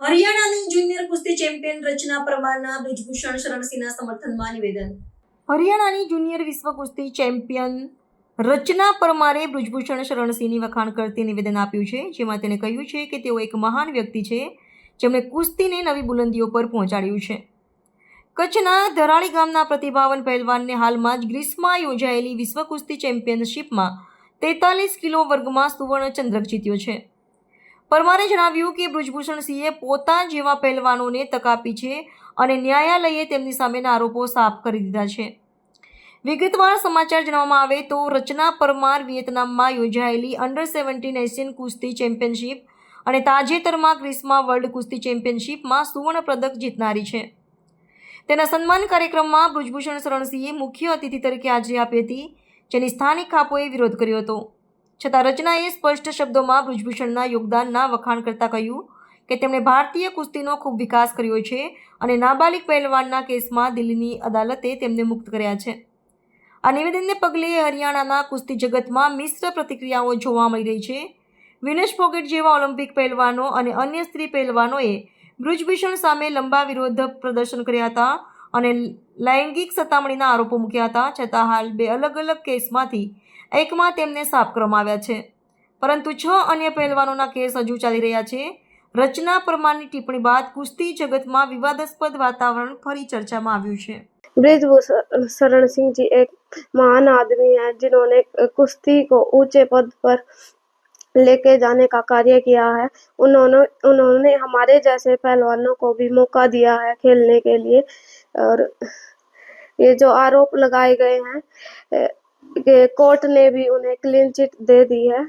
હરિયાણાની junior કુસ્તી champion રચના પરમારના બ્રિજભૂષણ શરણસિંહના સમર્થનમાં નિવેદન. હરિયાણાની જુનિયર વિશ્વ કુસ્તી ચેમ્પિયન રચના પરમારે બ્રિજભૂષણ શરણસિંહની વખાણ કરતી નિવેદન આપ્યું છે, જેમાં તેણે કહ્યું છે કે તેઓ એક મહાન વ્યક્તિ છે, જેમણે કુસ્તીને નવી બુલંદીઓ પર પહોંચાડ્યું છે. કચ્છના ધરાળી ગામના પ્રતિભાવન પહેલવાનને હાલમાં જ ગ્રીસમાં યોજાયેલી વિશ્વ કુસ્તી ચેમ્પિયનશિપમાં તેતાલીસ કિલો વર્ગમાં સુવર્ણ ચંદ્રક જીત્યો છે. પરમારે જણાવ્યું કે બ્રિજભૂષણ સિંહે પોતા જેવા પહેલવાનોને તક આપી છે અને ન્યાયાલયે તેમની સામેના આરોપો સાફ કરી દીધા છે. વિગતવાર સમાચાર જણાવવામાં આવે તો રચના પરમાર વિયેતનામમાં યોજાયેલી અંડર સેવન્ટીન એશિયન કુસ્તી ચેમ્પિયનશિપ અને તાજેતરમાં ગ્રીસમાં વર્લ્ડ કુસ્તી ચેમ્પિયનશિપમાં સુવર્ણ પદક જીતનારી છે. તેના સન્માન કાર્યક્રમમાં બ્રુજભૂષણ શરણસિંહે મુખ્ય અતિથિ તરીકે હાજરી આપી હતી જેની સ્થાનિક ખાપોએ વિરોધ કર્યો હતો. છતાં રચનાએ સ્પષ્ટ શબ્દોમાં બ્રિજભૂષણના યોગદાનના વખાણ કરતા કહ્યું કે તેમણે ભારતીય કુસ્તીનો ખૂબ વિકાસ કર્યો છે અને નાબાલિગ પહેલવાનના કેસમાં દિલ્હીની અદાલતે તેમને મુક્ત કર્યા છે. આ નિવેદનને પગલે હરિયાણાના કુસ્તી જગતમાં મિશ્ર પ્રતિક્રિયાઓ જોવા મળી રહી છે. વિનેશ ફોગેટ જેવા ઓલિમ્પિક પહેલવાનો અને અન્ય સ્ત્રી પહેલવાનોએ બ્રુજભીષણ સામે લંબા વિરોધ પ્રદર્શન કર્યા હતા. અને લૈંગિક સતામણીના આરોપો મૂક્યા હતા છતાં હાલ બે અલગ અલગ કેસમાંથી એકમાં તેમને સાફ કરવામાં આવ્યા છે પરંતુ છ અન્ય પહેલવાનોના કેસ હજુ ચાલી રહ્યા છે રચના પરમારની ટિપ્પણી બાદ કુસ્તી જગતમાં વિવાદાસ્પદ વાતાવરણ ફરી ચર્ચામાં આવ્યું છે ब्रिजभूषण शरण सिंह जी एक महान आदमी हैं जिन्होंने कुश्ती को ऊंचे पद पर लेके जाने का कार्य किया है उन्होंने उन्होंने हमारे जैसे पहलवानों को भी मौका दिया है खेलने के लिए और ये जो आरोप लगाए गए हैं अ, कि कोर्ट ने भी उन्हें क्लीन चिट दे दी है